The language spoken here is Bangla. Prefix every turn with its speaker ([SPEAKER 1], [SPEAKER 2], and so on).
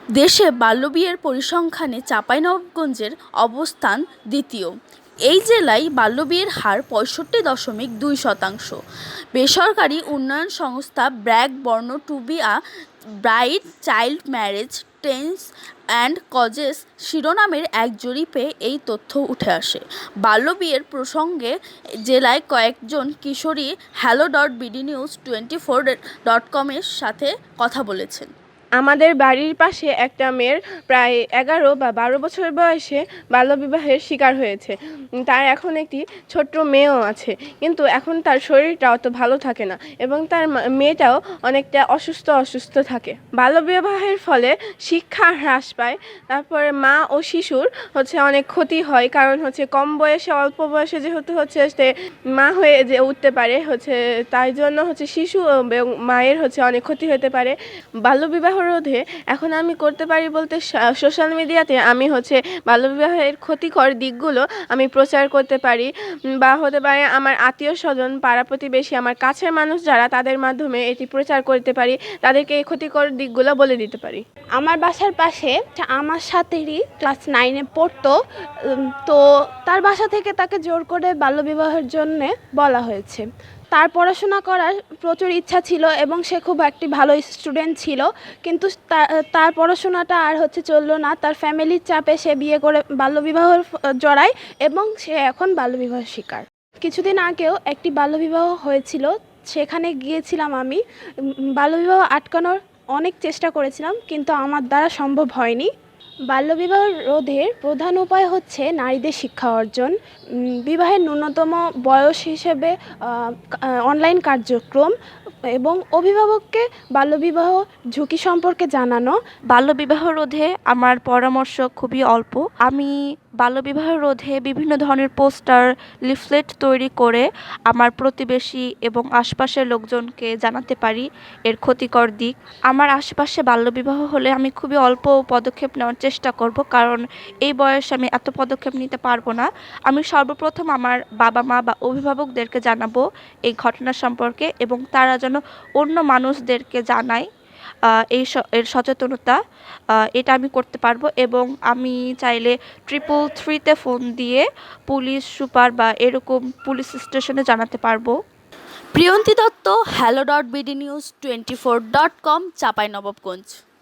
[SPEAKER 1] দেশে বাল্যবিয়ের পরিসংখ্যানে চাঁপাইনবাবগঞ্জের অবস্থান দ্বিতীয়। এই জেলায় বাল্যবিয়ের হার পঁয়ষট্টি দশমিক দুই শতাংশ। বেসরকারি উন্নয়ন সংস্থা BRAC, born to be a bride, child marriage trends and causes শিরোনামের এক জরিপে এই তথ্য উঠে আসে। বাল্যবিয়ের প্রসঙ্গে জেলায় কয়েকজন কিশোরী hello dot BD news twenty four dot কমের সাথে কথা বলেছেন।
[SPEAKER 2] আমাদের বাড়ির পাশে একটা মেয়ের প্রায় এগারো বা বারো বছর বয়সে বাল্যবিবাহের শিকার হয়েছে। তার এখন একটি ছোট্ট মেয়েও আছে। কিন্তু এখন তার শরীরটা অত ভালো থাকে না এবং তার মেয়েটাও অনেকটা অসুস্থ অসুস্থ থাকে। বাল্যবিবাহের ফলে শিক্ষা হ্রাস পায়। তারপরে মা ও শিশুর হচ্ছে অনেক ক্ষতি হয়। কারণ হচ্ছে কম বয়সে, অল্প বয়সে যেহেতু হচ্ছে সে মা হয়ে যে উঠতে পারে, হচ্ছে তাই জন্য হচ্ছে শিশু মায়ের হচ্ছে অনেক ক্ষতি হতে পারে। বাল্যবিবাহ রোধে এখন আমি করতে পারি বলতে সোশ্যাল মিডিয়াতে আমি হচ্ছে বাল্যবিবাহের ক্ষতিকর দিকগুলো আমি প্রচার করতে পারি বা হতে পারে আমার আত্মীয় স্বজন, পাড়া প্রতিবেশী, আমার কাছের মানুষ যারা তাদের মাধ্যমে এটি প্রচার করতে পারি, তাদেরকে এই ক্ষতিকর দিকগুলো বলে দিতে পারি।
[SPEAKER 3] আমার বাসার পাশে আমার সাথেরই ক্লাস নাইনে পড়তো তো তার বাসা থেকে তাকে জোর করে বাল্যবিবাহের জন্যে বলা হয়েছে। তার পড়াশোনা করার প্রচুর ইচ্ছা ছিল এবং সে খুব একটি ভালো স্টুডেন্ট ছিল। কিন্তু তার পড়াশোনাটা আর হচ্ছে চলল না। তার ফ্যামিলির চাপে সে বিয়ে করে বাল্যবিবাহ জড়ায় এবং সে এখন বাল্যবিবাহের শিকার। কিছুদিন আগেও একটি বাল্যবিবাহ হয়েছিল। সেখানে গিয়েছিলাম আমি। বাল্যবিবাহ আটকানোর অনেক চেষ্টা করেছিলাম, কিন্তু আমার দ্বারা সম্ভব হয়নি। বাল্যবিবাহ রোধের প্রধান উপায় হচ্ছে নারীদের শিক্ষা অর্জন। বিবাহের ন্যূনতম বয়স হিসেবে অনলাইন কার্যক্রম এবং অভিভাবককে বাল্যবিবাহ ঝুঁকি সম্পর্কে জানানো।
[SPEAKER 4] বাল্যবিবাহ রোধে আমার পরামর্শ খুবই অল্প। আমি বাল্যবিবাহ রোধে বিভিন্ন ধরনের পোস্টার, লিফলেট তৈরি করে আমার প্রতিবেশী এবং আশপাশের লোকজনকে জানাতে পারি, এর ক্ষতিকর দিক। আমার আশেপাশে বাল্যবিবাহ হলে আমি খুবই অল্প পদক্ষেপ নেওয়ার চেষ্টা করব, কারণ এই বয়সে আমি এত পদক্ষেপ নিতে পারব না। আমি সর্বপ্রথম আমার বাবা মা বা অভিভাবকদেরকে জানাব এই ঘটনা সম্পর্কে এবং তারা যেন অন্য মানুষদেরকে জানায় এই এর সচেতনতা এটা আমি করতে পারব এবং আমি চাইলে ট্রিপল থ্রিতে ফোন দিয়ে পুলিশ, সুপার বা এরকম পুলিশ স্টেশনে জানাতে পারব।
[SPEAKER 1] Priyanti Dutta hello dot BD news twenty four dot com Chapainawabganj.